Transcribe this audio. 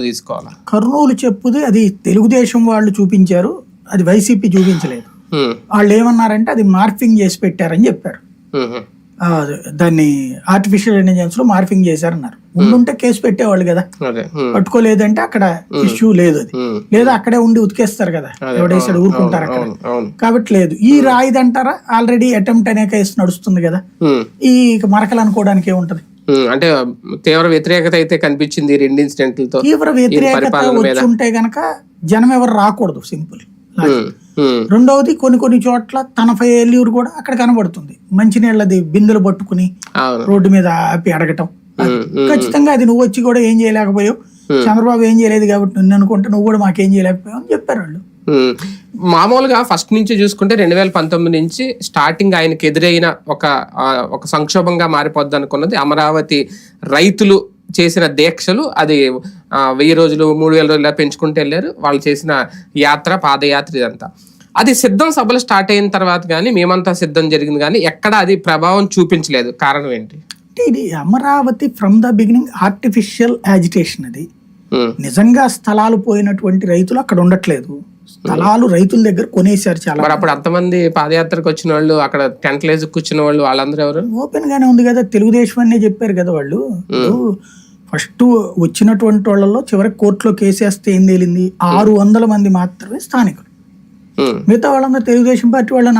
తీసుకోవాలా? కర్నూలు చెప్పుది అది తెలుగుదేశం వాళ్ళు చూపించారు అది వైసీపీ చూపించలేదు. వాళ్ళు ఏమన్నారంటే అది మార్ఫింగ్ చేసి పెట్టారని చెప్పారు. దాన్ని ఆర్టిఫిషియల్ ఇంటెలిజెన్స్లో మార్ఫింగ్ చేశారన్నారు. ఉండుంటే కేసు పెట్టేవాళ్ళు కదా. పట్టుకోలేదంటే అక్కడ ఇష్యూ లేదు అది. లేదా అక్కడే ఉండి ఉతికేస్తారు కదా. ఎవడేసాడు ఊరుకుంటారు అక్కడ. కాబట్టి లేదు. ఈ రాయిదంటారా? ఆల్రెడీ అటెంప్ట్ అనే కేసు నడుస్తుంది కదా. ఈ మరకలు అనుకోవడానికి ఏముంటది? అంటే తీవ్ర వ్యతిరేకత అయితే కనిపించింది రెండు ఇన్సిడెంట్లతో. తీవ్ర వ్యతిరేకత ఉంటే గనక జనం ఎవరు రాకూడదు సింపుల్. రెండవది కొన్ని కొన్ని చోట్ల తన ఫెయిల్యూర్ కూడా అక్కడ కనబడుతుంది. మంచినీళ్ళది బిందెలు పట్టుకుని రోడ్డు మీద ఆపి అడగటం. ఖచ్చితంగా అది నువ్వు వచ్చి కూడా ఏం చేయలేకపోయావు. చంద్రబాబు ఏం చేయలేదు కాబట్టి నిన్ను అనుకుంటే నువ్వు కూడా మాకేం చేయలేకపోయావు అని చెప్పారు వాళ్ళు. మామూలుగా ఫస్ట్ నుంచి చూసుకుంటే రెండు వేల పంతొమ్మిది నుంచి స్టార్టింగ్ ఆయనకి ఎదురైన ఒక ఒక సంక్షోభంగా మారిపోద్ది అనుకున్నది అమరావతి రైతులు చేసిన దీక్షలు అది వెయ్యి రోజులు మూడు వేల రోజులు పెంచుకుంటూ వెళ్ళారు. వాళ్ళు చేసిన యాత్ర పాదయాత్ర ఇదంతా. అది సిద్ధం సభలు స్టార్ట్ అయిన తర్వాత కానీ మేమంతా సిద్ధం జరిగింది కానీ ఎక్కడ అది ప్రభావం చూపించలేదు. కారణం ఏంటి? అంటే ఇది Amaravati from the beginning artificial agitation అది. నిజంగా స్థలాలు పోయినటువంటి రైతులు అక్కడ ఉండట్లేదు. స్థలాలు రైతుల దగ్గర కొనేశారు చాలా మరి అప్పుడు అంతమంది పాదయాత్రకు వచ్చిన వాళ్ళు అక్కడ టెంట్ లేసి కూర్చున్న వాళ్ళు వాళ్ళందరూ ఎవరు? ఓపెన్ గానే ఉంది కదా తెలుగుదేశం అనే చెప్పారు కదా వాళ్ళు. ఫస్ట్ వచ్చినటువంటి వాళ్ళలో చివరికి కోర్టులో కేసేస్తే ఏం తేలింది? ఆరు వందల మంది మాత్రమే స్థానికులు. మిగతా వాళ్ళందరూ తెలుగుదేశం పార్టీ వాళ్ళని